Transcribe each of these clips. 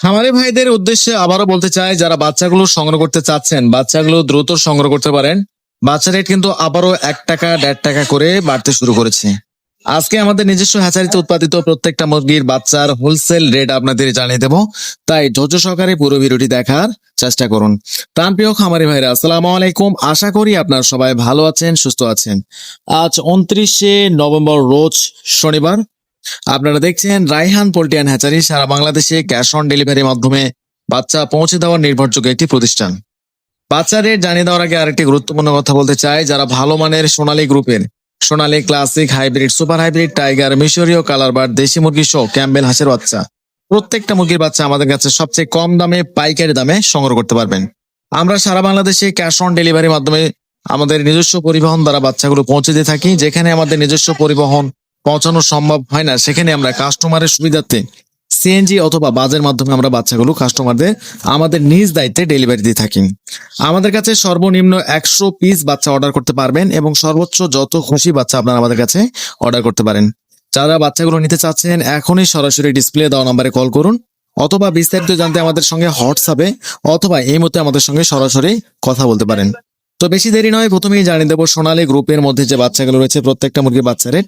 খামারি ভাইদের উদ্দেশ্যে আবারও বলতে চাই, যারা বাচ্চাগুলো সংগ্রহ করতে চাচ্ছেন, বাচ্চাগুলো দ্রুত সংগ্রহ করতে পারেন। বাচ্চা রেট কিন্তু আবারও এক টাকা, দেড় টাকা করে বাড়তে শুরু করেছে। আজকে আমাদের নিজস্ব হ্যাচারিতে উৎপাদিত প্রত্যেকটা মুরগির বাচ্চার হোলসেল রেট আপনাদের জানিয়ে দেবো। তাই ধৈর্য সহকারে পুরো ভিডিওটি দেখার চেষ্টা করুন। প্রাণপ্রিয় খামারি ভাইরা, আসসালামু আলাইকুম। আশা করি আপনার সবাই ভালো আছেন, সুস্থ আছেন। আজ উনত্রিশে নভেম্বর, রোজ শনিবার। আপনারা দেখছেন রাইহান পোল্ট্রিয়ান হ্যাচারি, সারা বাংলাদেশে ক্যাশ অন ডেলিভারির মাধ্যমে বাচ্চা পৌঁছে দেওয়ার নির্ভরযোগ্য একটি প্রতিষ্ঠান। বাচ্চা রেট জানিয়ে দেওয়ার আগে আরেকটি গুরুত্বপূর্ণ কথা বলতে চাই, যারা ভালো মানের সোনালী গ্রুপের, সোনালী classic, hybrid, super hybrid, tiger, মিশরীয় কালার বার দেশি মুরগি সহ ক্যাম্বেল হাঁসের বাচ্চা, প্রত্যেকটা মুরগির বাচ্চা আমাদের কাছে সবচেয়ে কম দামে, পাইকারি দামে সংগ্রহ করতে পারবেন। আমরা সারা বাংলাদেশে ক্যাশ অন ডেলিভারির মাধ্যমে আমাদের নিজস্ব পরিবহন দ্বারা বাচ্চাগুলো পৌঁছে দিয়ে থাকি, যেখানে আমাদের নিজস্ব পরিবহন পৌঁছানো সম্ভব হয় না। সেখানে আমরা কাস্টমারের সুবিধার্থে সিএনজি অথবা বাজের মাধ্যমে আমরা বাচ্চাগুলো কাস্টমারদের আমাদের নিজ দায়িত্বে ডেলিভারি দিয়ে থাকি। আমাদের কাছে সর্বনিম্ন একশো পিস বাচ্চা অর্ডার করতে পারবেন এবং সর্বোচ্চ যত খুশি বাচ্চা আপনারা আমাদের কাছে অর্ডার করতে পারেন। যারা বাচ্চাগুলো নিতে চাচ্ছেন, এখনই সরাসরি ডিসপ্লে দেওয়া নম্বরে কল করুন অথবা বিস্তারিত জানতে আমাদের সঙ্গে হোয়াটসঅ্যাপে অথবা এই মুহূর্তে আমাদের সঙ্গে সরাসরি কথা বলতে পারেন। তো বেশি দেরি নয়, প্রথমেই জানিয়ে দেবো সোনালী গ্রুপের মধ্যে যে বাচ্চাগুলো রয়েছে প্রত্যেকটা মুরগির বাচ্চা রেট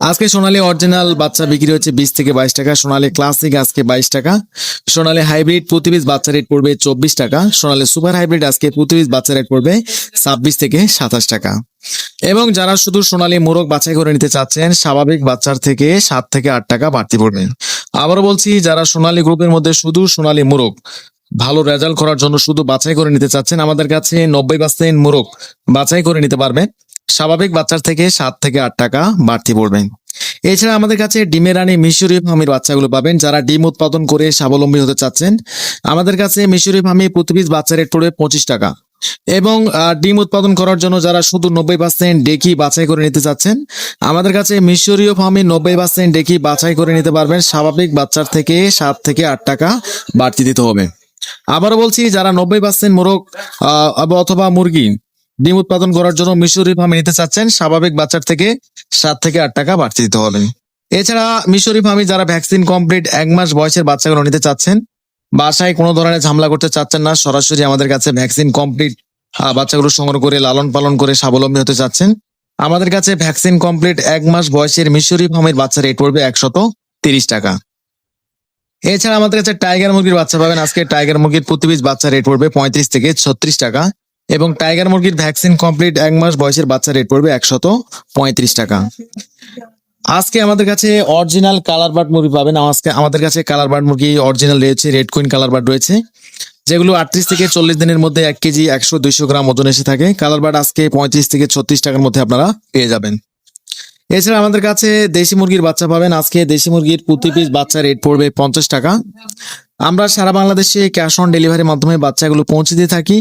আজকে সোনালী অরিজিনাল বাচ্চা বিক্রি হচ্ছে বিশ থেকে বাইশ টাকা, সোনালী ক্লাসিক আজকে বাইশ টাকা, সোনালী হাইব্রিড প্রতি পিস বাচ্চা রেট পড়বে চব্বিশ টাকা, সোনালী সুপার হাইব্রিড আজকে প্রতি পিস বাচ্চা রেট পড়বে ছাব্বিশ থেকে সাতাশ টাকা। এবং যারা শুধু সোনালী মোরগ বাছাই করে নিতে চাচ্ছেন, স্বাভাবিক বাচ্চার থেকে সাত থেকে আট টাকা বাড়তি পড়বে। আবারও বলছি, যারা সোনালী গ্রুপের মধ্যে শুধু সোনালী মোরগ ভালো রেজাল্ট করার জন্য শুধু বাছাই করে নিতে চাচ্ছেন, আমাদের কাছে নব্বই পার্সেন্ট মোরগ বাছাই করে নিতে পারবেন। স্বাভাবিক বাচ্চার থেকে সাত থেকে আট টাকা বাড়তি পড়বে। এছাড়া আমাদের কাছে ডিমের রানী মিশরি ফার্মির বাচ্চাগুলো পাবেন, যারা ডিম উৎপাদন করে স্বাবলম্বী হতে চাচ্ছেন। আমাদের কাছে মিশরি ফার্মি প্রতি পিস বাচ্চা রেট পড়বে পঁচিশ টাকা। এবং ডিম উৎপাদন করার জন্য যারা শুধু নব্বই পার্সেন্ট ডেকি বাছাই করে নিতে চাচ্ছেন, আমাদের কাছে মিশরীয় ফার্মে নব্বই পার্সেন্ট ডেকি বাছাই করে নিতে পারবেন। স্বাভাবিক বাচ্চার থেকে সাত থেকে আট টাকা বাড়তি দিতে হবে। আবারও বলছি, যারা নব্বই পার্সেন্ট মোরগ অথবা মুরগি ডিম উৎপাদন করার জন্য মিশরি ফার্মে নিতে চাচ্ছেন। স্বাভাবিক বাচ্চার থেকে সাত থেকে আট টাকা বাড়তি দিতে হবে। এছাড়া মিশরি ফার্মে যারা ভ্যাকসিন কমপ্লিট এক মাস বয়সের বাচ্চাগুলো নিতে চাচ্ছেন, বাসায় কোনো ধরনের ঝামেলা করতে চাচ্ছেন না, সরাসরি আমাদের কাছে ভ্যাকসিন কমপ্লিট বাচ্চাগুলো সংগ্রহ করে, লালন পালন করে স্বাবলম্বী হতে চাচ্ছেন। আমাদের কাছে ভ্যাকসিন কমপ্লিট এক মাস বয়সের মিশরি ফার্মের বাচ্চা রেট পড়বে একশত তিরিশ টাকা। এছাড়া আমাদের কাছে টাইগার মুরগির বাচ্চা পাবেন। আজকে টাইগার মুরগির প্রতি পিস বাচ্চা রেট পড়বে পঁয়ত্রিশ থেকে ছত্রিশ টাকা। এবং টাইগার মুরগির ভ্যাকসিন কমপ্লিট এক মাস বয়সের বাচ্চা রেট পড়বে একশত পঁয়ত্রিশ টাকা। আজকে আমাদের কাছে অরিজিনাল কালার বার্ড মুরগি পাবেন। আজকে আমাদের কাছে কালার বার্ড মুরগি অরিজিনাল রয়েছে, রেড কুইন কালার বার্ড রয়েছে। যেগুলো আটত্রিশ থেকে চল্লিশ দিনের মধ্যে এক কেজি একশো দুইশো গ্রাম ওজন এসে থাকে। কালার বার্ড আজকে পঁয়ত্রিশ থেকে ছত্রিশ টাকার মধ্যে আপনারা পেয়ে যাবেন। এছাড়া আমাদের কাছে দেশি মুরগির বাচ্চা পাবেন। আজকে দেশি মুরগির প্রতি পিস বাচ্চা রেট পড়বে পঞ্চাশ টাকা। আমরা সারা বাংলাদেশে ক্যাশ অন ডেলিভারির মাধ্যমে বাচ্চাগুলো পৌঁছে দিয়ে থাকি।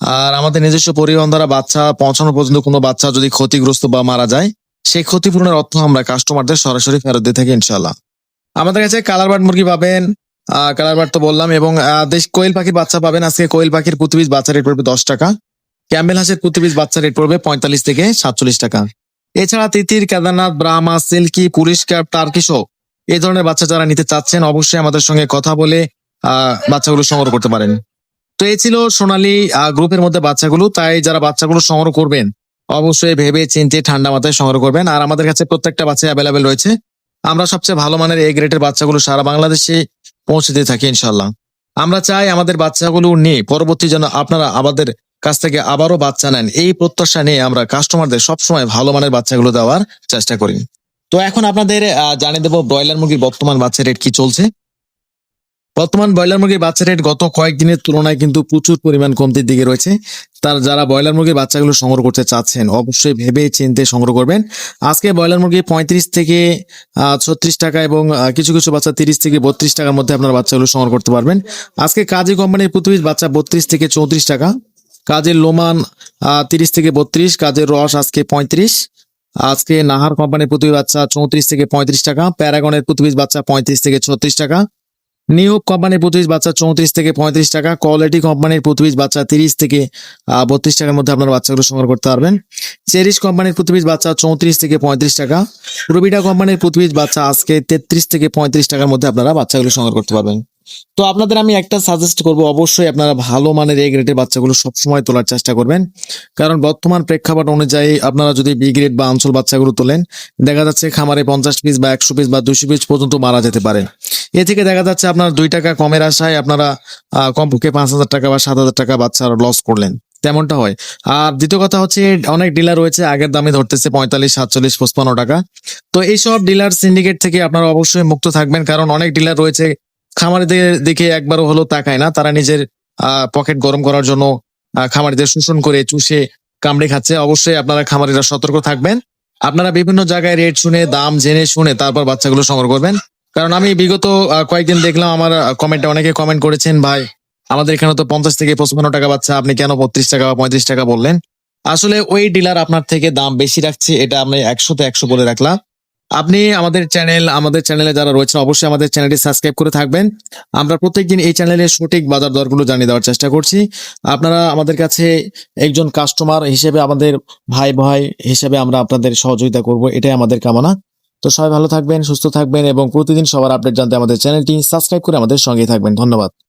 আর আমাদের নিজস্ব পরিবহন দ্বারা বাচ্চা পৌঁছানো পর্যন্ত কোনো বাচ্চা যদি ক্ষতিগ্রস্ত বা মারা যায় সেই ক্ষতিপূরণের অর্থ আমরা কাস্টমারদের সরাসরি ফেরত দিয়ে থাকি ইনশাল্লাহ আমাদের কাছে কালার বার্ড মুরগি পাবেন কালার বার্ড তো বললাম এবং দেশ কোয়েল পাখির বাচ্চা পাবেন। আজকে কোয়েল পাখির প্রতি পিস বাচ্চা রেট পড়বে দশ টাকা। ক্যাম্বেল হাঁসের প্রতি পিস বাচ্চা রেট পড়বে পঁয়তাল্লিশ থেকে সাতচল্লিশ টাকা। এছাড়া তিতির কেদারনাথ ব্রাহ্মা সিল্কি পুরিষ্কার টার্কি সহ এই ধরনের বাচ্চা যারা নিতে চাচ্ছেন অবশ্যই আমাদের সঙ্গে কথা বলে আহ, বাচ্চাগুলো সংগ্রহ করতে পারেন। তো এই ছিল সোনালী গ্রুপের মধ্যে বাচ্চাগুলো। তাই যারা বাচ্চাগুলো সংগ্রহ করবেন, অবশ্যই ভেবে চিন্তে ঠান্ডা মাথায় সংগ্রহ করবেন। আর আমাদের কাছে প্রত্যেকটা বাচ্চা অ্যাভেলেবেল রয়েছে। আমরা সবচেয়ে ভালো মানের এই গ্রেডের বাচ্চাগুলো সারা বাংলাদেশে পৌঁছে দিয়ে থাকি ইনশাল্লাহ আমরা চাই আমাদের বাচ্চাগুলো নিয়ে পরবর্তী যেন আপনারা আমাদের কাছ থেকে আবারও বাচ্চা নেন। এই প্রত্যাশা নিয়ে আমরা কাস্টমারদের সবসময় ভালো মানের বাচ্চাগুলো দেওয়ার চেষ্টা করি। তো এখন আপনাদের জানিয়ে দেবো ব্রয়লার মুরগির বর্তমান বাচ্চা রেট কি চলছে। বর্তমান ব্রয়লার মুরগির বাচ্চা রেট গত কয়েকদিনের তুলনায় কিন্তু প্রচুর পরিমাণ কমতির দিকে রয়েছে। তার যারা ব্রয়লার মুরগির বাচ্চাগুলো সংগ্রহ করতে চাচ্ছেন, অবশ্যই ভেবে চিন্তে সংগ্রহ করবেন। আজকে ব্রয়লার মুরগি পঁয়ত্রিশ থেকে ছত্রিশ টাকা এবং কিছু কিছু বাচ্চা তিরিশ থেকে বত্রিশ টাকার মধ্যে আপনার বাচ্চাগুলো সংগ্রহ করতে পারবেন। আজকে কাজী কোম্পানির piece বাচ্চা বত্রিশ থেকে চৌত্রিশ টাকা, কাজের লোমান তিরিশ থেকে বত্রিশ, কাজের রস আজকে পঁয়ত্রিশ, আজকে নাহার কোম্পানির piece বাচ্চা চৌত্রিশ থেকে পঁয়ত্রিশ টাকা, প্যারাগনের piece বাচ্চা পঁয়ত্রিশ থেকে ছত্রিশ টাকা নিউপ কোম্পানির প্রতি বাচ্চা চৌত্রিশ থেকে পঁয়ত্রিশ টাকা কোয়ালিটি কোম্পানির প্রতি বাচ্চা তিরিশ থেকে বত্রিশ টাকার মধ্যে আপনার বাচ্চাগুলো সংগ্রহ করতে পারবেন। চেরিশ কোম্পানির প্রতি বাচ্চা চৌত্রিশ থেকে পঁয়ত্রিশ টাকা রুবিটা কোম্পানির প্রতি বাচ্চা আজকে তেত্রিশ থেকে পঁয়ত্রিশ টাকার মধ্যে আপনারা বাচ্চাগুলো সংগ্রহ করতে পারবেন। তো আপনাদের আমি একটা সাজেস্ট করব। অবশ্যই আপনারা ভালো মানের এ গ্রেডের বাচ্চাগুলো সবসময় তোলার চেষ্টা করবেন। কারণ বর্তমান প্রেক্ষাপট অনুযায়ী আপনারা যদি বি গ্রেড বা আঞ্চল বাচ্চাগুলো তোলেন, দেখা যাচ্ছে খামারে পঞ্চাশ পিস বা একশো পিস বা দুশো পিস পর্যন্ত মারা যেতে পারে। এ থেকে দেখা যাচ্ছে আপনার দুই টাকা কমের আশায় আপনারা কমপক্ষে পাঁচ হাজার টাকা বা সাত হাজার টাকা বাচ্চার লস করলেন। তেমনটা হয়। আর দ্বিতীয় কথা হচ্ছে, অনেক ডিলার রয়েছে, আগের দামে ধরতেছে পঁয়তাল্লিশ, সাতচল্লিশ, পঁচপান্ন টাকা। তো এইসব ডিলার সিন্ডিকেট থেকে আপনারা অবশ্যই মুক্ত থাকবেন, কারণ অনেক ডিলার রয়েছে খামারিদের দিকে একবারও হলো তাকায় না। তারা নিজের পকেট গরম করার জন্য খামারিদের শোষণ করে চুষে কামড়ে খাচ্ছে। অবশ্যই আপনারা খামারিরা সতর্ক থাকবেন। আপনারা বিভিন্ন জায়গায় রেট শুনে, দাম জেনে শুনে তারপর বাচ্চাগুলো সংগ্রহ করবেন। কারণ আমি বিগত কয়েকদিন দেখলাম আমার কমেন্টে অনেকে কমেন্ট করেছেন, ভাই, আমাদের এখানে তো পঞ্চাশ থেকে পঁচপান্ন টাকা বাচ্চা, আপনি কেন বত্রিশ টাকা বা পঁয়ত্রিশ টাকা বললেন? আসলে ওই ডিলার আপনার থেকে দাম বেশি রাখছে, এটা আমি একশোতে একশো বলে রাখলাম। আপনি আমাদের চ্যানেল আমাদের চ্যানেলে যারা রয়েছেন, অবশ্যই আমাদের চ্যানেলটি সাবস্ক্রাইব করে থাকবেন। আমরা প্রত্যেকদিন এই চ্যানেলের সঠিক বাজার দরগুলো জানিয়ে দেওয়ার চেষ্টা করছি। আপনারা আমাদের কাছে একজন কাস্টমার হিসেবে আমাদের ভাই ভাই হিসেবে আমরা আপনাদের সহযোগিতা করব, এটাই আমাদের কামনা। তো সবাই ভালো থাকবেন, সুস্থ থাকবেন এবং প্রতিদিন সবার আপডেট জানতে আমাদের চ্যানেলটি সাবস্ক্রাইব করে আমাদের সঙ্গেই থাকবেন। ধন্যবাদ।